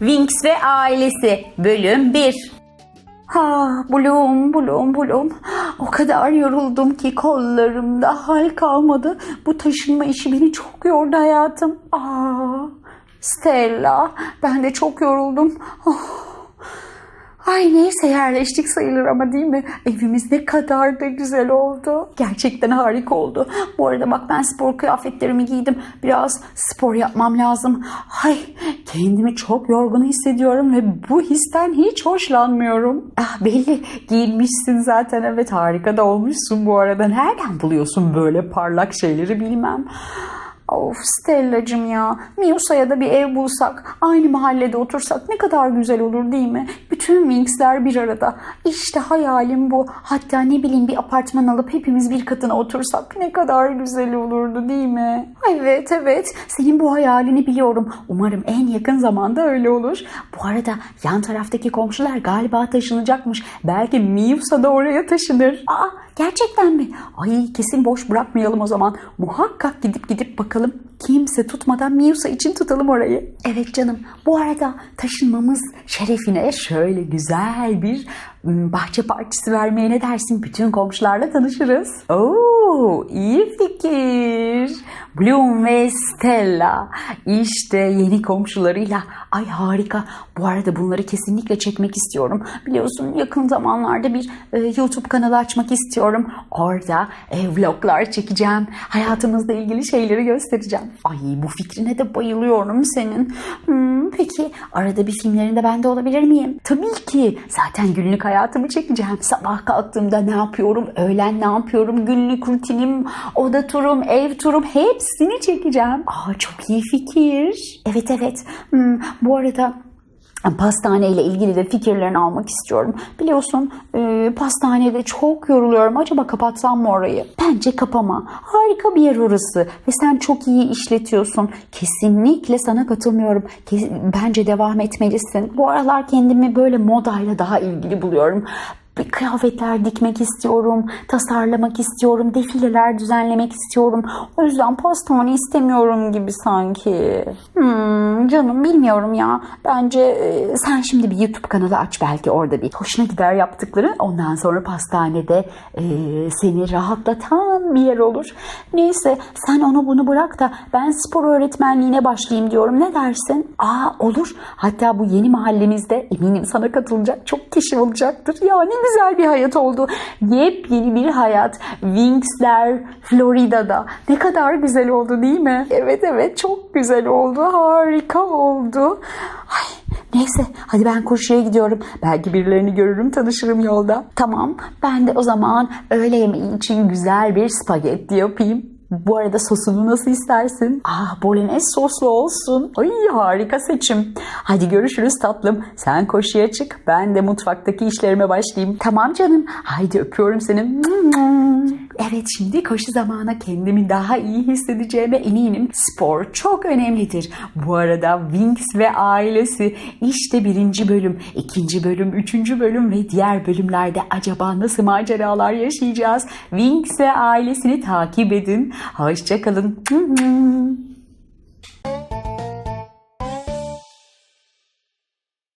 Winx ve ailesi bölüm 1. Ha, Bloom, Bloom, Bloom. O kadar yoruldum ki kollarımda hal kalmadı. Bu taşınma işi beni çok yordu hayatım. Aa, Stella, ben de çok yoruldum. Oh. Ay neyse yerleştik sayılır ama değil mi? Evimiz ne kadar da güzel oldu. Gerçekten harika oldu. Bu arada bak ben spor kıyafetlerimi giydim. Biraz spor yapmam lazım. Ay kendimi çok yorgun hissediyorum ve bu histen hiç hoşlanmıyorum. Ah belli giyinmişsin zaten evet harika da olmuşsun bu arada. Nereden buluyorsun böyle parlak şeyleri bilmem. Of Stella'cım ya. Miusa'ya da bir ev bulsak, aynı mahallede otursak ne kadar güzel olur değil mi? Bütün Winx'ler bir arada. İşte hayalim bu. Hatta ne bileyim bir apartman alıp hepimiz bir katına otursak ne kadar güzel olurdu değil mi? Evet evet. Senin bu hayalini biliyorum. Umarım en yakın zamanda öyle olur. Bu arada yan taraftaki komşular galiba taşınacakmış. Belki Miusa da oraya taşınır. Aa gerçekten mi? Ay kesin boş bırakmayalım o zaman. Muhakkak gidip gidip bakalım. Kimse tutmadan Miusa için tutalım orayı. Evet canım. Bu arada taşınmamız şerefine şöyle güzel bir bahçe partisi vermeye ne dersin? Bütün komşularla tanışırız. Oo, iyi fikir. Bloom ve Stella. İşte yeni komşularıyla. Ay harika. Bu arada bunları kesinlikle çekmek istiyorum. Biliyorsun yakın zamanlarda bir e, YouTube kanalı açmak istiyorum. Orada e, vloglar çekeceğim. Hayatımızla ilgili şeyleri göstereceğim. Ay bu fikrine de bayılıyorum senin. Hmm, peki arada bir filmlerinde ben de olabilir miyim? Tabii ki. Zaten günlük hayatımı çekeceğim. Sabah kalktığımda ne yapıyorum? Öğlen ne yapıyorum? Günlük rutinim, oda turum, ev turum hepsini çekeceğim. Aa çok iyi fikir. Evet evet. Hmm, bu arada Pastane ile ilgili de fikirlerini almak istiyorum. Biliyorsun e, pastanede çok yoruluyorum. Acaba kapatsam mı orayı? Bence kapama. Harika bir yer orası. Ve sen çok iyi işletiyorsun. Kesinlikle sana katılmıyorum. Kes- bence devam etmelisin. Bu aralar kendimi böyle modayla daha ilgili buluyorum. Kıyafetler dikmek istiyorum, tasarlamak istiyorum, defileler düzenlemek istiyorum. O yüzden pastane istemiyorum gibi sanki. Hmm, canım bilmiyorum ya. Bence e, sen şimdi bir YouTube kanalı aç belki orada bir. Hoşuna gider yaptıkları. Ondan sonra pastanede e, seni rahatlatan bir yer olur. Neyse sen onu bunu bırak da ben spor öğretmenliğine başlayayım diyorum. Ne dersin? Aa olur. Hatta bu yeni mahallemizde eminim sana katılacak çok kişi olacaktır. Ya ne güzel bir hayat oldu. Yepyeni bir hayat. Winx'ler Florida'da. Ne kadar güzel oldu değil mi? Evet evet çok güzel oldu. Harika oldu. Neyse hadi ben koşuya gidiyorum. Belki birilerini görürüm tanışırım yolda. Tamam ben de o zaman öğle yemeği için güzel bir spagetti yapayım. Bu arada sosunu nasıl istersin? Ah bolognese soslu olsun. Ay harika seçim. Hadi görüşürüz tatlım. Sen koşuya çık. Ben de mutfaktaki işlerime başlayayım. Tamam canım. Haydi öpüyorum seni. Evet şimdi koşu zamanı kendimi daha iyi hissedeceğime eminim. Spor çok önemlidir. Bu arada Winx ve ailesi işte birinci bölüm, ikinci bölüm, üçüncü bölüm ve diğer bölümlerde acaba nasıl maceralar yaşayacağız? Winx ve ailesini takip edin. Hoşçakalın.